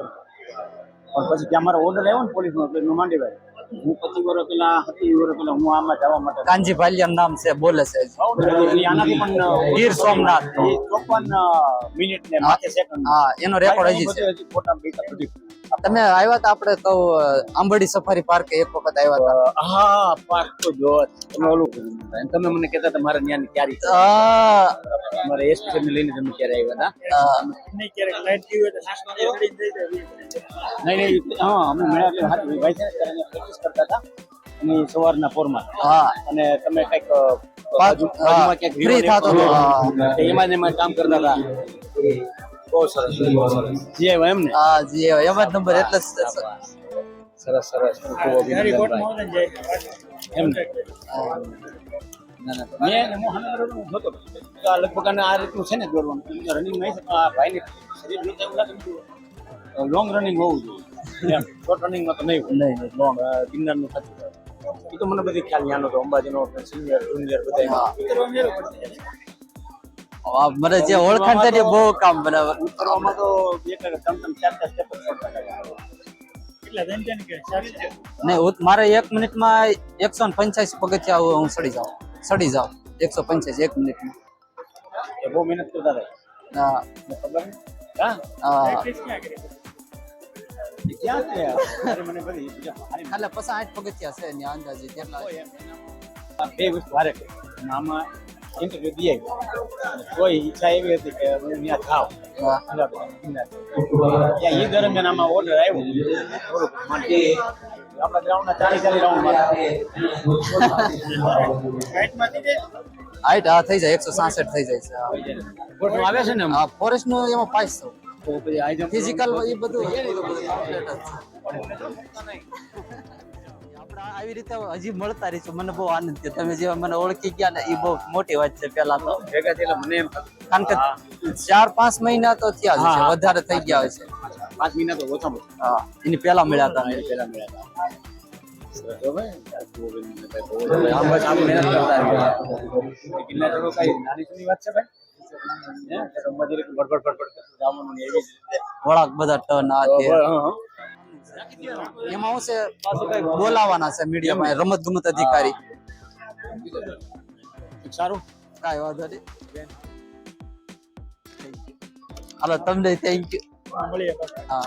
પણ પછી ત્યાં મારો ઓર્ડર આવ્યો ને પોલીસનો એટલે માંડી ભાઈ હું પચીસ વર્ષ પેલા હતી વર્ષ પેલા હું આમાં જવા માટે કાંજી ભાલિયા નામ છે બોલે છે આનાથી પણ ગીર સોમનાથ. ચોપન મિનિટ ને માથે સેકન્ડ હા એનો રેકોર્ડ હજી છે. ફોટા તમે આવ્યા હતા આપણે તો આંબડી સફારી પાર્ક એક વખત આવ્યા હતા. હા પાર્ક તો જો તમે ઓલું તમે મને કહેતા હતા મારા ન્યાની ક્યારે મારે એસપી ને લઈને તમે ક્યારે આવ્યા હતા? નહીં નહીં હા અમે મળ્યા એટલે હાથ ભાઈ. કરતા હતા. અને સવારના પોરમાં. હા. અને તમે કંઈક. એમાં ને એમાં કામ કરતા હતા. બહુ સરસ. બહુ સરસ જી એમ ને? હા જી એમ જ નંબર એટલે જ સરસ સરસ. ખૂબ અભિનંદન એમ ને? ના ના. મેં હું જોતો આ લગભગ આને આ રીતનું છે ને દોડવાનું. રનિંગ નહીં આ ભાઈને શરીર જોતા એવું લાગે ને. લોંગ રનિંગ હોવું જોઈએ. એમ. શોર્ટ રનિંગમાં તો નહીં નહીં નહીં લોંગ ગિરનારનું સાચું એ તો મને બધી ખ્યાલ યાનો હતો અંબાજીનો સિનિયર જુનિયર બધા મને જે ઓળખાણ છે બહુ કામ બરાબર. ઉતરવામાં તો બે કે ત્રણ ત્રણ ચાર ચાર સ્ટેપ નહીં મારે એક મિનિટમાં એકસો ને પંચ્યાસી પગથિયા હું સડી જાઉં. સડી જાઉં. એકસો પંચ્યાસી એક મિનિટમાં. એ બહુ મહેનત કરતા રહે હા. હા. ક્યાં છે અરે મને બધી એટલે પછી આઠ પગથિયા છે એની અંદાજે કેટલા બે વસ્તુ હારે આમાં ઇન્ટરવ્યુ કોઈ ઈચ્છા એવી હતી કે હું ત્યાં થાવ ત્યાં દરમિયાન આમાં ઓર્ડર આવ્યો થોડુંક માંડી. આપણા ગ્રાઉન્ડના ચાલીસ ચાલીસ રાઉન્ડ હાઈટ હા થઈ જાય એકસો સાસઠ થઈ જાય છે આવે છે ને ફોરેસ્ટનું એમાં પાંચસો તો પછી આ ફિઝિકલ એ બધું છે. આપણે આવી રીતે હજી મળતા રહીશું. મને બહુ આનંદ છે તમે જે મને ઓળખી ગયા ને એ બહુ મોટી વાત છે પેલા તો. ભેગા થયેલા મને એમ કારણ કે ચાર પાંચ મહિના તો થયા છે વધારે થઈ ગયા છે પાંચ મહિના તો ઓછામાં ઓછા. હા. એની પેલા મળ્યા હતા. એની પહેલા મળ્યા હતા. આમ બસ આમ મહેનત કરતા ગિરનાર ચડો નાની સૂની વાત છે ભાઈ? વળાક બધા ટર્ન આ તે હા, હા. એમાં હું છે બોલાવાના છે મીડિયામાં રમત ગમત અધિકારી. સારું. કાંઈ વાંધો નહીં. હાલો તમને થેન્ક યુ હા.